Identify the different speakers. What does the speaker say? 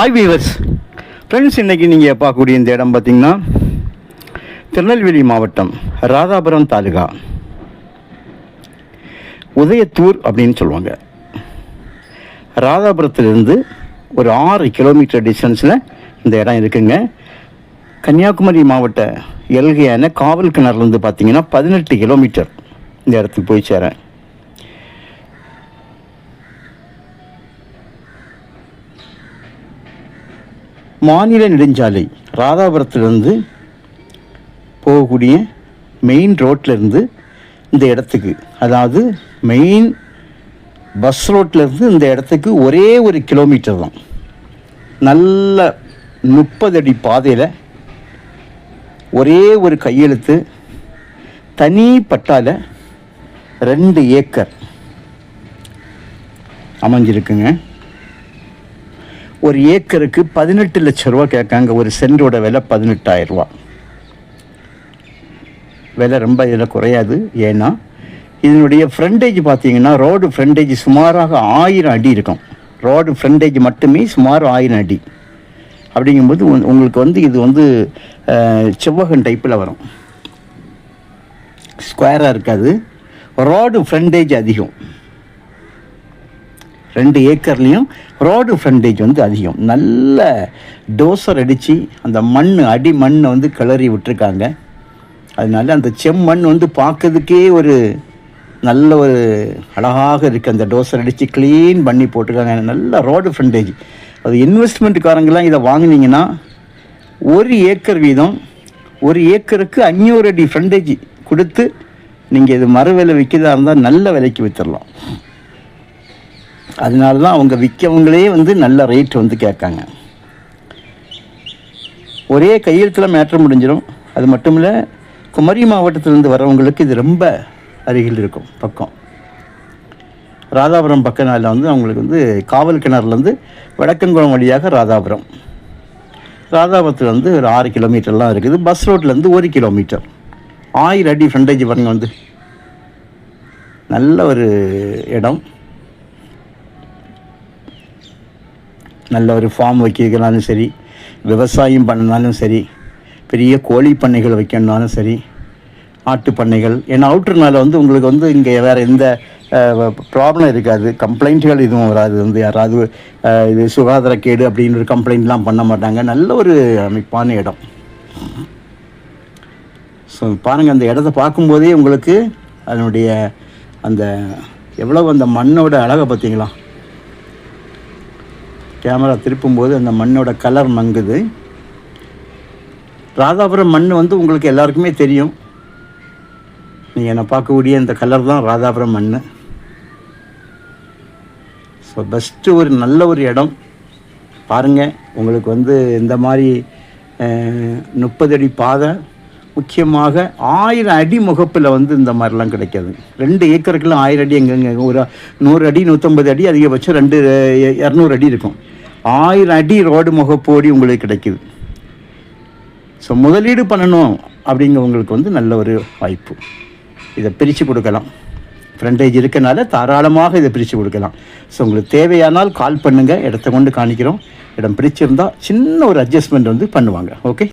Speaker 1: Hi viewers friends இன்றைக்கி நீங்கள் பார்க்கக்கூடிய இந்த இடம் பார்த்திங்கன்னா திருநெல்வேலி மாவட்டம் ராதாபுரம் தாலுகா. உதயத்தூர் அப்படின்னு சொல்லுவாங்க. ராதாபுரத்துலேருந்து ஒரு ஆறு கிலோமீட்டர் டிஸ்டன்ஸில் இந்த இடம் இருக்குங்க. கன்னியாகுமரி மாவட்ட எல்கையான காவல் கிணறுலேருந்து பார்த்தீங்கன்னா பதினெட்டு கிலோமீட்டர் இந்த இடத்துக்கு போய் சேரேன். மாநில நெடுஞ்சாலை ராதாபுரத்துலேருந்து போகக்கூடிய மெயின் ரோட்லேருந்து இந்த இடத்துக்கு. அதாவது மெயின் பஸ் ரோட்லேருந்து இந்த இடத்துக்கு ஒரே ஒரு கிலோமீட்டர் தான். நல்ல முப்பது அடி பாதையில் ஒரே ஒரு கையெழுத்து தனி பட்டால ரெண்டு ஏக்கர் அமைஞ்சிருக்குங்க. ஒரு ஏக்கருக்கு பதினெட்டு லட்ச ரூபா கேட்காங்க. ஒரு சென்டோட விலை பதினெட்டாயிரம் ரூபா. விலை ரொம்ப இதில் குறையாது. ஏன்னா இதனுடைய ஃப்ரண்டேஜ் பார்த்தீங்கன்னா ரோடு ஃப்ரண்டேஜ் சுமாராக ஆயிரம் அடி இருக்கும். ரோடு ஃப்ரண்டேஜ் மட்டுமே சுமார் ஆயிரம் அடி. அப்படிங்கும்போது உங்களுக்கு வந்து இது வந்து செவ்வகன் டைப்பில் வரும். ஸ்கொயராக இருக்காது. ரோடு ஃப்ரண்டேஜ் அதிகம். ரெண்டு ஏக்கர்லேயும் ரோடு ஃப்ரண்டேஜ் வந்து அதிகம். நல்ல டோசர் அடித்து அந்த மண் அடி மண்ணை வந்து கிளறி விட்டுருக்காங்க. அதனால அந்த செம்மண் வந்து பார்க்கறதுக்கே ஒரு நல்ல ஒரு அழகாக இருக்குது அந்த டோசர் அடித்து க்ளீன் பண்ணி போட்டிருக்காங்க. நல்ல ரோடு ஃப்ரண்டேஜ் அது இன்வெஸ்ட்மெண்ட்டுக்காரங்கெல்லாம் இதை வாங்குனீங்கன்னா ஒரு ஏக்கர் வீதம் ஒரு ஏக்கருக்கு அஞ்சூறு அடி ஃப்ரண்டேஜ் கொடுத்து நீங்கள் இது மறு விலை விற்கிறதா இருந்தால் நல்ல விலைக்கு விற்றுடலாம் அதனால தான் அவங்க விற்கவங்களே வந்து நல்ல ரேட் வந்து கேட்காங்க. ஒரே கையெழுத்தில் மேட்ரு முடிஞ்சிடும் அது மட்டும் இல்லை குமரி மாவட்டத்திலேருந்து வரவங்களுக்கு இது ரொம்ப அருகில் இருக்கும் பக்கம். ராதாபுரம் பக்கனால வந்து அவங்களுக்கு வந்து காவல் கிணறுலேருந்து வடக்கங்குளம் வழியாக ராதாபுரம். ராதாபுரத்தில் வந்து ஒரு ஆறு கிலோமீட்டர்லாம் இருக்குது. பஸ் ரோட்லேருந்து ஒரு கிலோமீட்டர் ஆயிரம் அடி ஃப்ரண்டேஜ் பாருங்க வந்து. நல்ல ஒரு இடம். நல்ல ஒரு ஃபார்ம் வைக்கிறதுனாலும் சரி விவசாயம் பண்ணினாலும் சரி பெரிய கோழி பண்ணைகள் வைக்கணுனாலும் சரி ஆட்டு பண்ணைகள் ஏன்னா அவுட்டர்னால வந்து உங்களுக்கு வந்து இங்கே வேறு எந்த ப்ராப்ளம் இருக்காது. கம்ப்ளைண்ட்டுகள் எதுவும் வராது. வந்து யாராவது இது சுகாதாரக்கேடு அப்படின்னு ஒரு கம்ப்ளைண்ட்லாம் பண்ண மாட்டாங்க. நல்ல ஒரு அமைப்பான இடம். ஸோ பாருங்கள் அந்த இடத்த பார்க்கும்போதே உங்களுக்கு அதனுடைய அந்த எவ்வளவு அந்த மண்ணோட அழகை பார்த்தீங்களா? கேமரா திருப்பும்போது அந்த மண்ணோட கலர் மங்குது. ராதாபுரம் மண் வந்து உங்களுக்கு எல்லாருக்குமே தெரியும். நீங்கள் என்னை பார்க்கக்கூடிய இந்த கலர் தான் ராதாபுரம் மண் ஸோ பெஸ்ட்டு ஒரு நல்ல ஒரு இடம். பாருங்கள் உங்களுக்கு வந்து இந்த மாதிரி முப்பது அடி பாதை. முக்கியமாக ஆயிரம் அடி முகப்பில் வந்து இந்த மாதிரிலாம் கிடைக்காது. ரெண்டு ஏக்கருக்குலாம் ஆயிரம் அடி எங்கெங்க ஒரு நூறு அடி நூற்றம்பது அடி அதிகபட்சம் ரெண்டு இரநூறு அடி இருக்கும். ஆயிரம் அடி ரோடு முகப்போடி உங்களுக்கு கிடைக்குது. ஸோ முதலீடு பண்ணணும் அப்படிங்கிறவங்களுக்கு வந்து நல்ல ஒரு வாய்ப்பு. இதை பிரித்து கொடுக்கலாம். ஃப்ரண்டேஜ் இருக்கனால தாராளமாக இதை பிரித்து கொடுக்கலாம். ஸோ உங்களுக்கு தேவையானால் கால் பண்ணுங்கள் இடத்த கொண்டு காணிக்கிறோம். இடம் பிரிச்சிருந்தால் சின்ன ஒரு அட்ஜஸ்ட்மெண்ட் வந்து பண்ணுவாங்க. ஓகே